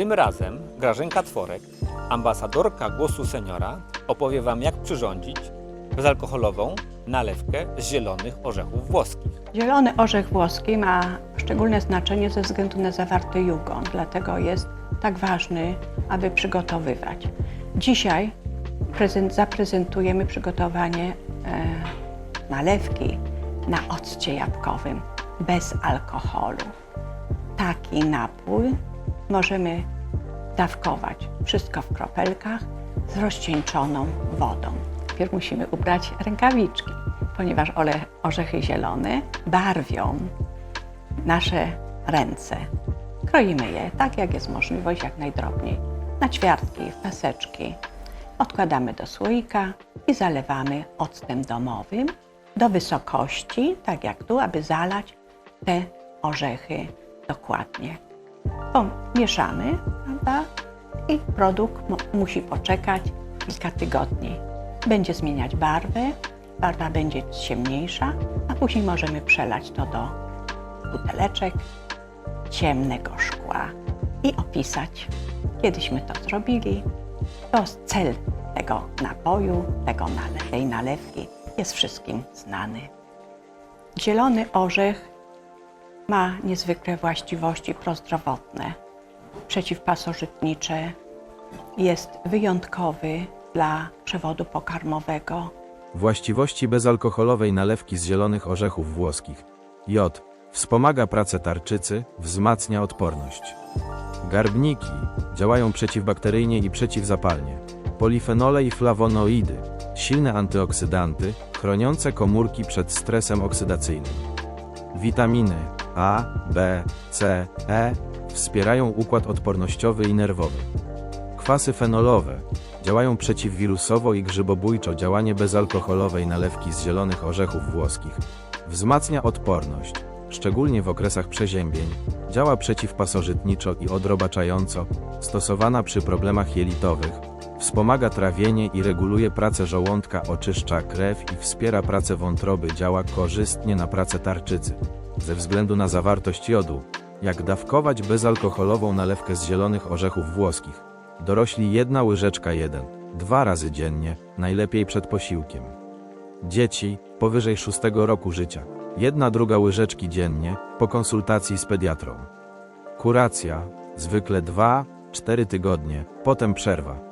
Tym razem Grażynka Tworek, ambasadorka Głosu Seniora, opowie Wam jak przyrządzić bezalkoholową nalewkę z zielonych orzechów włoskich. Zielony orzech włoski ma szczególne znaczenie ze względu na zawarty jugon, dlatego jest tak ważny, aby przygotowywać. Dzisiaj prezent, zaprezentujemy przygotowanie e, nalewki na occie jabłkowym bez alkoholu. Taki napój możemy dawkować wszystko w kropelkach z rozcieńczoną wodą. Najpierw musimy ubrać rękawiczki, ponieważ ole, orzechy zielone barwią nasze ręce. Kroimy je tak, jak jest możliwość, jak najdrobniej. Na ćwiartki, w paseczki. Odkładamy do słoika i zalewamy octem domowym do wysokości, tak jak tu, aby zalać te orzechy dokładnie. Pomieszamy, prawda? I produkt mu- musi poczekać kilka tygodni. Będzie zmieniać barwę, barwa będzie ciemniejsza, a później możemy przelać to do buteleczek ciemnego szkła i opisać. Kiedyśmy to zrobili. To cel tego napoju, tego tej nalewki jest wszystkim znany. Zielony orzech ma niezwykłe właściwości prozdrowotne, przeciwpasożytnicze, jest wyjątkowy dla przewodu pokarmowego, Właściwości bezalkoholowej nalewki z zielonych orzechów włoskich. J. Wspomaga pracę tarczycy, wzmacnia odporność. Garbniki działają przeciwbakteryjnie i przeciwzapalnie. Polifenole i flawonoidy, silne antyoksydanty, chroniące komórki przed stresem oksydacyjnym. Witaminy A, B, C, E wspierają układ odpornościowy i nerwowy. Kwasy fenolowe działają przeciwwirusowo i grzybobójczo. Działanie bezalkoholowej nalewki z zielonych orzechów włoskich wzmacnia odporność, szczególnie w okresach przeziębień. Działa przeciwpasożytniczo i odrobaczająco, stosowana przy problemach jelitowych. Wspomaga trawienie i reguluje pracę żołądka, oczyszcza krew i wspiera pracę wątroby. Działa korzystnie na pracę tarczycy. Ze względu na zawartość jodu, jak dawkować bezalkoholową nalewkę z zielonych orzechów włoskich? Dorośli jedna łyżeczka jeden, dwa razy dziennie, najlepiej przed posiłkiem. Dzieci powyżej 6 roku życia, jedna druga łyżeczki dziennie, po konsultacji z pediatrą. Kuracja, zwykle 2-4 tygodnie, potem przerwa.